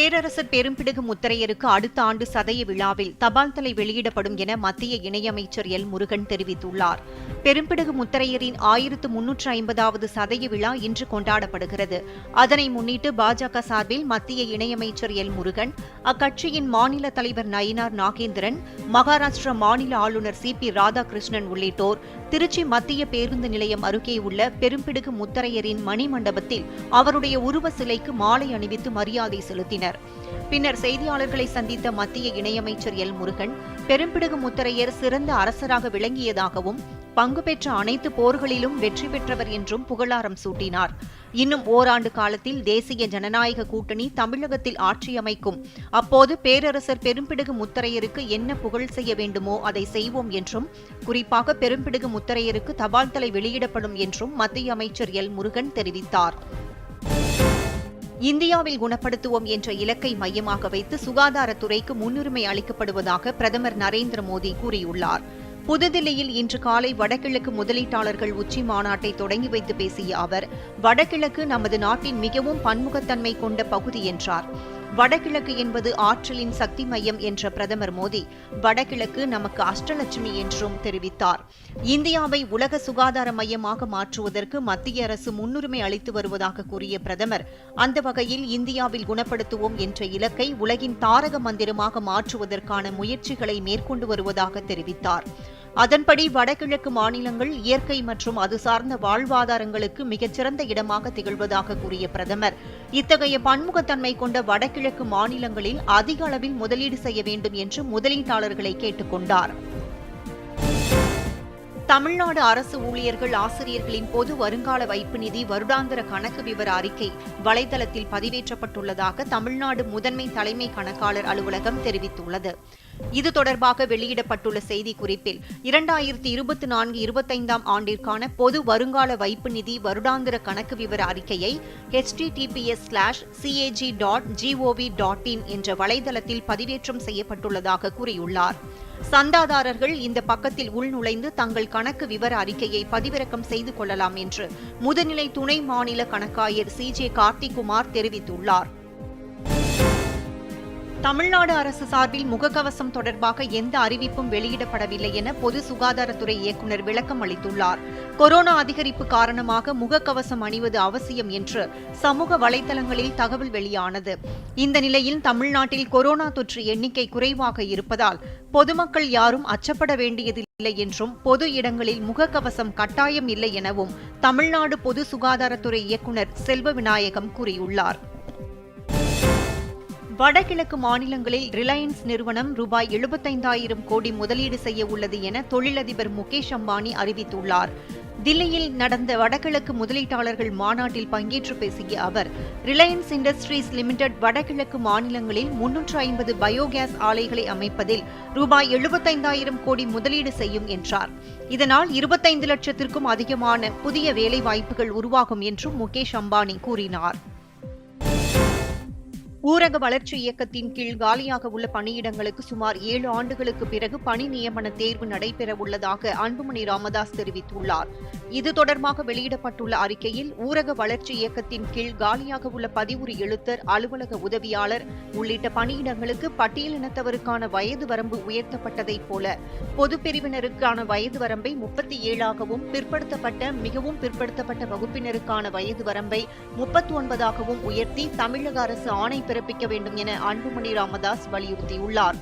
பேரரசர் பெரும்பிடுகு முத்தரையருக்கு அடுத்த ஆண்டு சதய விழாவில் தபால் தலை வெளியிடப்படும் என மத்திய இணையமைச்சர் எல். முருகன் தெரிவித்துள்ளார். பெரும்பிடுகு முத்தரையரின் ஆயிரத்து முன்னூற்று ஐம்பதாவது சதய விழா இன்று கொண்டாடப்படுகிறது. அதனை முன்னிட்டு பாஜக சார்பில் மத்திய இணையமைச்சர் எல். முருகன் அக்கட்சியின் மாநில தலைவர் நயினார் நாகேந்திரன் மகாராஷ்டிரா மாநில ஆளுநர் சி. பி. ராதாகிருஷ்ணன் உள்ளிட்டோர் திருச்சி மத்திய பேருந்து நிலையம் அருகே உள்ள பெரும்பிடுகு முத்தரையரின் மணிமண்டபத்தில் அவருடைய உருவ சிலைக்கு மாலை அணிவித்து மரியாதை செலுத்தினர். பின்னர் செய்தியாளர்களை சந்தித்த மத்திய இணையமைச்சர் எல். முருகன் பெரும்பிடுகு முத்தரையர் சிறந்த அரசராக விளங்கியதாகவும் பங்கு பெற்ற அனைத்து போர்களிலும் வெற்றி பெற்றவர் என்றும் புகழாரம் சூட்டினார். இன்னும் ஓராண்டு காலத்தில் தேசிய ஜனநாயக கூட்டணி தமிழகத்தில் ஆட்சியமைக்கும் அப்போது பேரரசர் பெரும்பிடுகு முத்தரையருக்கு என்ன புகழ் செய்ய வேண்டுமோ அதை செய்வோம் என்றும் குறிப்பாக பெரும்பிடுகு முத்தரையருக்கு தபால் தலை வெளியிடப்படும் என்றும் மத்திய அமைச்சர் எல். முருகன் தெரிவித்தார். இந்தியாவில் குணப்படுத்துவோம் என்ற இலக்கை மையமாக வைத்து சுகாதாரத்துறைக்கு முன்னுரிமை அளிக்கப்படுவதாக பிரதமர் நரேந்திர மோடி கூறியுள்ளார். புதுதில்லியில் இன்று காலை வடகிழக்கு முதலீட்டாளர்கள் உச்சி மாநாட்டை தொடங்கி வைத்து பேசிய அவர் வடகிழக்கு நமது நாட்டின் மிகவும் பன்முகத்தன்மை கொண்ட பகுதி என்றார். வடகிழக்கு என்பது ஆற்றலின் சக்தி மையம் என்ற பிரதமர் மோடி வடகிழக்கு நமக்கு அஷ்டலட்சுமி என்றும் தெரிவித்தார். இந்தியாவை உலக சுகாதார மையமாக மாற்றுவதற்கு மத்திய அரசு முன்னுரிமை அளித்து வருவதாக கூறிய பிரதமர் அந்த வகையில் இந்தியாவில் குணப்படுத்துவோம் என்ற இலக்கை உலகின் தாரக மந்திரமாக மாற்றுவதற்கான முயற்சிகளை மேற்கொண்டு வருவதாக தெரிவித்தார். அதன்படி வடகிழக்கு மாநிலங்கள் இயற்கை மற்றும் அது சார்ந்த வாழ்வாதாரங்களுக்கு மிகச்சிறந்த இடமாக திகழ்வதாக கூறிய பிரதமர். இத்தகைய பன்முகத்தன்மை கொண்ட வடகிழக்கு மாநிலங்களில் அதிக அளவில் முதலீடு செய்ய வேண்டும் என்று முதலீட்டாளர்களை கேட்டுக் கொண்டார். தமிழ்நாடு அரசு ஊழியர்கள் ஆசிரியர்களின் பொது வருங்கால வைப்பு நிதி வருடாந்திர கணக்கு விவர அறிக்கை வலைதளத்தில் பதிவேற்றப்பட்டுள்ளதாக தமிழ்நாடு முதன்மை தலைமை கணக்காளர் அலுவலகம் தெரிவித்துள்ளது. இது தொடர்பாக வெளியிடப்பட்டுள்ள செய்திக்குறிப்பில் இரண்டாயிரத்தி இருபத்தி நான்கு இருபத்தைந்தாம் ஆண்டிற்கான பொது வருங்கால வைப்பு நிதி வருடாந்திர கணக்கு விவர அறிக்கையை HTTPS slash CAG dot GOV dot in என்ற வலைதளத்தில் பதிவேற்றம் செய்யப்பட்டுள்ளதாக கூறியுள்ளார். சந்தாதாரர்கள் இந்த பக்கத்தில் உள்நுழைந்து தங்கள் கணக்கு விவர அறிக்கையை பதிவிறக்கம் செய்து கொள்ளலாம் என்று முதுநிலை துணை மாநில கணக்காயர் சி ஜே கார்த்திகுமார் தெரிவித்துள்ளார். தமிழ்நாடு அரசு சார்பில் முகக்கவசம் தொடர்பாக எந்த அறிவிப்பும் வெளியிடப்படவில்லை என பொது சுகாதாரத்துறை இயக்குநர் விளக்கம் அளித்துள்ளார். கொரோனா அதிகரிப்பு காரணமாக முகக்கவசம் அணிவது அவசியம் என்று சமூக வலைதளங்களில் தகவல் வெளியானது. இந்த நிலையில் தமிழ்நாட்டில் கொரோனா தொற்று எண்ணிக்கை குறைவாக இருப்பதால் பொதுமக்கள் யாரும் அச்சப்பட வேண்டியதில்லை என்றும் பொது இடங்களில் முகக்கவசம் கட்டாயம் இல்லை எனவும் தமிழ்நாடு பொது சுகாதாரத்துறை இயக்குநர் செல்வ விநாயகம் கூறியுள்ளார். வடகிழக்கு மாநிலங்களில் ரிலையன்ஸ் நிறுவனம் ரூபாய் எழுபத்தைந்தாயிரம் கோடி முதலீடு செய்ய உள்ளது என தொழிலதிபர் முகேஷ் அம்பானி அறிவித்துள்ளார். தில்லியில் நடந்த வடகிழக்கு முதலீட்டாளர்கள் மாநாட்டில் பங்கேற்று பேசிய அவர் ரிலையன்ஸ் இண்டஸ்ட்ரீஸ் லிமிடெட் வடகிழக்கு மாநிலங்களில் முன்னூற்று ஐம்பது பயோகேஸ் ஆலைகளை அமைப்பதில் ரூபாய் எழுபத்தைந்தாயிரம் கோடி முதலீடு செய்யும் என்றார். இதனால் இருபத்தைந்து லட்சத்திற்கும் அதிகமான புதிய வேலைவாய்ப்புகள் உருவாகும் என்றும் முகேஷ் அம்பானி கூறினார். ஊரக வளர்ச்சி இயக்கத்தின் கீழ் காலியாக உள்ள பணியிடங்களுக்கு சுமார் ஏழு ஆண்டுகளுக்கு பிறகு பணி நியமன தேர்வு நடைபெற உள்ளதாக அன்புமணி ராமதாஸ் தெரிவித்துள்ளார். இது தொடர்பாக வெளியிடப்பட்டுள்ள அறிக்கையில் ஊரக வளர்ச்சி இயக்கத்தின் கீழ் காலியாக உள்ள பதிவுறு எழுத்தர் அலுவலக உதவியாளர் உள்ளிட்ட பணியிடங்களுக்கு பட்டியலினத்தவருக்கான வயது வரம்பு உயர்த்தப்பட்டதைப் போல பொது பிரிவினருக்கான வயது வரம்பை முப்பத்தி ஏழாகவும் பிற்படுத்தப்பட்ட மிகவும் பிற்படுத்தப்பட்ட வகுப்பினருக்கான வயது வரம்பை முப்பத்தி ஒன்பதாகவும் உயர்த்தி தமிழக அரசு ஆணை பிறப்பிக்க வேண்டும் என அன்புமணி ராமதாஸ் வலியுறுத்தியுள்ளார்.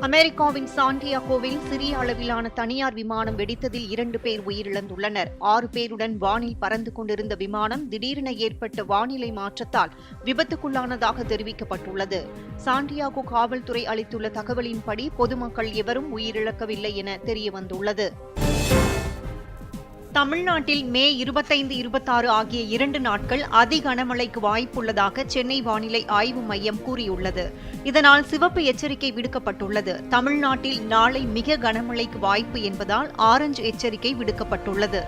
அமெரிக்காவின் சாண்டியாகோவில் சிறிய அளவிலான தனியார் விமானம் வெடித்ததில் இரண்டு பேர் உயிரிழந்துள்ளனர். ஆறு பேருடன் வானில் பறந்து கொண்டிருந்த விமானம் திடீரென ஏற்பட்ட வானிலை மாற்றத்தால் விபத்துக்குள்ளானதாக தெரிவிக்கப்பட்டுள்ளது. சாண்டியாகோ காவல்துறை அளித்துள்ள தகவலின்படி பொதுமக்கள் எவரும் உயிரிழக்கவில்லை என தெரியவந்துள்ளது. தமிழ்நாட்டில் மே இருபத்தைந்து இருபத்தாறு ஆகிய இரண்டு நாட்கள் அதி கனமழைக்கு வாய்ப்புள்ளதாக சென்னை வானிலை ஆய்வு மையம் கூறியுள்ளது. இதனால் சிவப்பு எச்சரிக்கை விடுக்கப்பட்டுள்ளது. தமிழ்நாட்டில் நாளை மிக கனமழைக்கு வாய்ப்பு என்பதால் ஆரஞ்சு எச்சரிக்கை விடுக்கப்பட்டுள்ளது.